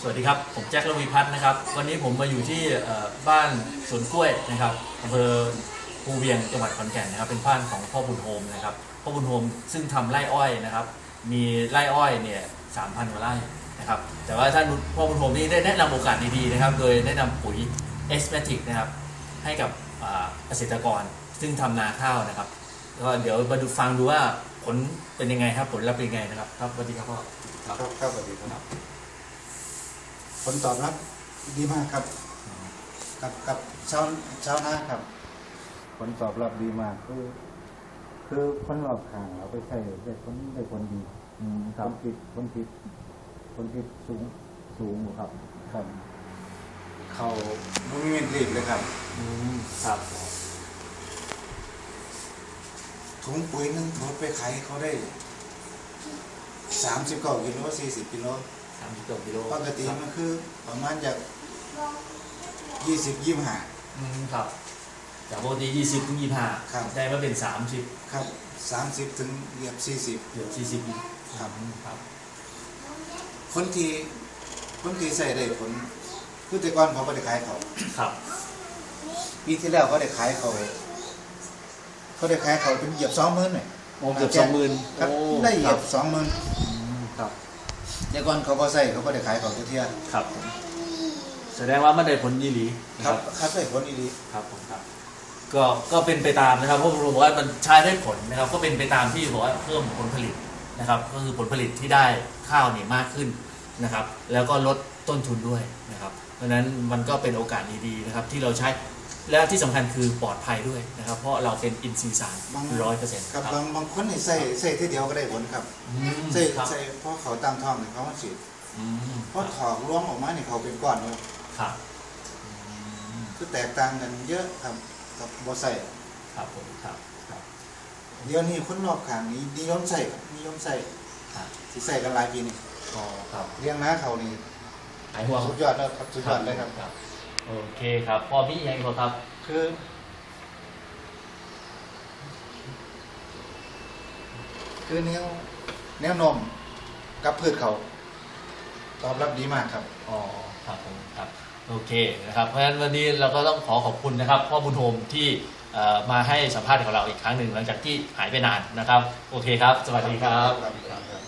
สวัสดีครับ ผมแจ็คระวีพัฒน์นะครับ วันนี้ผมมาอยู่ที่บ้านสวนกล้วยนะครับอำเภอภูเวียงจังหวัดขอนแก่นนะครับ เป็นบ้านของพ่อบุญโฮมนะครับ พ่อบุญโฮมซึ่งทำไร่อ้อยนะครับ มีไร่อ้อยเนี่ยสามพันกว่าไร่นะครับ แต่ว่าท่านพ่อบุญโฮมนี่ได้แนะนำโอกาสดีๆนะครับ โดยแนะนำปุ๋ยเอสเมติกนะครับ ให้กับเกษตรกรซึ่งทำนาข้าวนะครับ ก็เดี๋ยวมาดูฟังดูว่าผลเป็นยังไงครับ ผลลัพธ์เป็นยังไงนะครับ ครับสวัสดีครับพ่อ ครับ ครับครับสวัสดีครับ ผลตอบรับดีมากครับ กับกับชาวชาวนาครับ ผลตอบรับดีมากคือ คือคนรอบข้างเอาไปใช้ได้ผลได้ผลดีอืมคผรับลผิดผลผิดผลผิดสูงสูงอยู่ครับครับเขาไม่มีเงินรีบเลยครับอืมครับถุงปุ๋ยหนึงถุงไปขายเขาได้สามสิบเก้ากิโลสี่สิบกิโล สามสิบกว่ากิโลปกติมันคือประมาณจากยี่สิบยี่ห้าอืมครับ จากปกติยี่สิบถึงยี่ห้าครับได้มาเป็นสามสิบครับสามสิบถึงเกือบสี่สิบเกือบสี่สิบครับครับ คนที่คนที่ใส่ได้ผลคือแต่ก่อนเขาก็ได้ขายเขาครับปีที่แล้วเขาได้ขายเขาเขาได้ขายเขาเป็นเหยียบสองหมื่นเลยโอ้เกือบสองหมื่นครับโอ้ได้เหยีครัยบสองหมื่นอืมครับ แต่ก่อนเขาก็ใส่เขาก็ได้ขายเขาเที่ยครับผมแสดงว่ามันได้ผลยีหลีนะคครัรับบครับได้ผลอีดีครับผมครับ ก็ก็เป็นไปตามนะครับเพราะผมบอกว่ามันใช้ได้ผลนะครับ ก็เป็นไปตามที่บอกว่าเพิ่มผลผลิตนะครับ ก็คือผลผลิตที่ได้ข้าวเนี่ยมากขึ้นนะครับ แล้วก็ลดต้นทุนด้วยนะครับ เพราะฉะนั้นมันก็เป็นโอกาสดีๆนะครับ ที่เราใช้ และที่สำคัญคือปลอดภัยด้วยนะครับ เพราะเราเป็นอินทรีย์สารบางร้อยเปอร์เซ็นต์ครับบางบางคนนี่ใส่ใส่ทีเดียวก็ได้ผลครับใส่ครับใส่เพราะเขาตั้งท้องเนี่ยเขามาฉีดอืมเพราะถอกรวมออกมาเนี่ยเขาเป็นก้อนเลยครับอืมคือแตกต่างกันเยอะครับกับบ่ใส่ครับผมครับครับเดี๋ยวนี้คนรอบข้างนี้นิยมใส่ครับนิยมใส่ครับสิใส่กันหลายปีนี่อ๋อครับเลี้ยงน้าเขานี่หายห่วงสุดยอดแล้วครับสุดยอดเลยครับ ครับ โอเคครับพอมีอย่างอีกบ่ครับคือคือแนวแนวนมกับพืชเขาตอบรับดีมากครับ อ๋อครับผมครับโอเคนะครับ เพราะฉะนั้นวันนี้เราก็ต้องขอขอบคุณนะครับพ่อบุญโฮมที่เอ่อมาให้สัมภาษณ์กับเราอีกครั้งหนึ่งหลังจากที่หายไปนานนะครับ โอเคครับ สวัสดีครับครับ